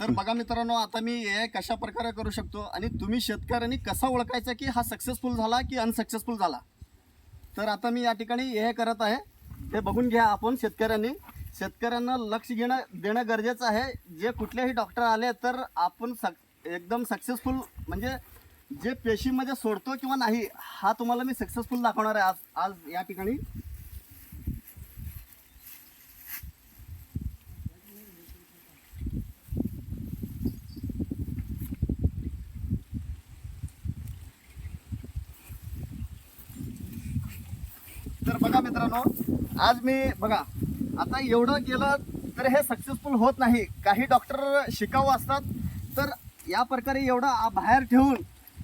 तर बघा मित्रांनो आता मी हे कशा प्रकारे करू शकतो आणि तुम्ही शेतकऱ्यांनी कसा ओळखायचा की हा सक्सेसफुल झाला की अनसक्सेसफुल झाला? तर आता मी या ठिकाणी हे करत आहे. हे बघून घ्या आपण शेतकऱ्यांनी. शेतकऱ्यांना लक्ष घेणं देणं गरजेचं आहे. जे कुठलेही डॉक्टर आले तर आपण सक एकदम सक्सेसफुल म्हणजे जे पेशीमध्ये सोडतो किंवा नाही हा तुम्हाला मी सक्सेसफुल दाखवणार आहे आज आज या ठिकाणी. तर बघा मित्रांनो आज मी बघा आता एवढं गेलं तर हे सक्सेसफुल होत नाही. काही डॉक्टर शिकाऊ असतात तर या प्रकारे एवढा बाहेर ठेवून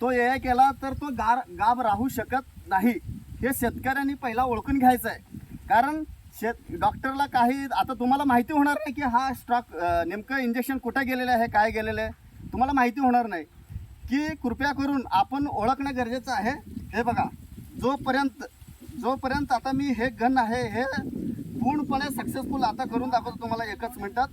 तो ए केला तर तो गार गाब राहू शकत नाही. हे शेतकऱ्यांनी पहिला ओळखून घ्यायचं आहे कारण शेत डॉक्टरला काही आता तुम्हाला माहिती होणार नाही की हा स्टॉक नेमकं इंजेक्शन कुठे गेलेलं आहे काय गेलेलं आहे. तुम्हाला माहिती होणार नाही. की कृपया करून आपण ओळखणं गरजेचं आहे. हे बघा जोपर्यंत जोपर्यंत आता मी हे गन आहे हे पूर्णपणे सक्सेसफुल आता करून दाखवतो तुम्हाला एकच मिनिटात.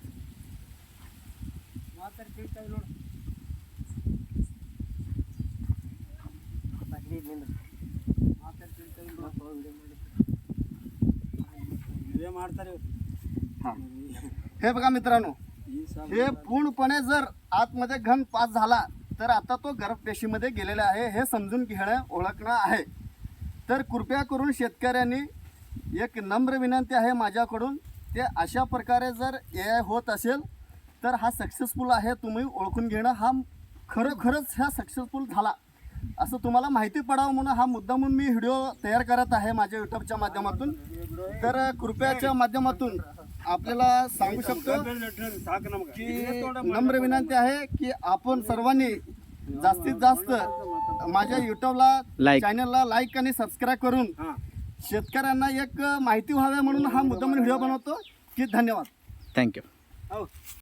हा. हे बघा मित्रांनो हे पूर्णपणे जर आतमध्ये घन पास झाला तर आता तो गर्भपेशीमध्ये गेलेला आहे हे समजून घेणं ओळखणं आहे. तर कृपया करून शेतकऱ्यांनी एक नम्र विनंती आहे माझ्याकडून ते अशा प्रकारे जर ए आय होत असेल तर हा सक्सेसफुल आहे तुम्ही ओळखून घेणं हा खरोखरच हा सक्सेसफुल झाला. असं तुम्हाला माहिती पडावं म्हणून हा मुद्दा म्हणून मी व्हिडिओ तयार करत आहे माझ्या युट्यूबच्या माध्यमातून. तर कृपयाच्या माध्यमातून आपल्याला सांगू शकतो की नम्र विनंती आहे की आपण सर्वांनी जास्तीत जास्त माझ्या युट्यूबला Like. चॅनलला लाईक आणि सबस्क्राईब करून शेतकऱ्यांना एक माहिती व्हावी म्हणून हा मुद्दा म्हणून व्हिडिओ बनवतो. की धन्यवाद. थँक्यू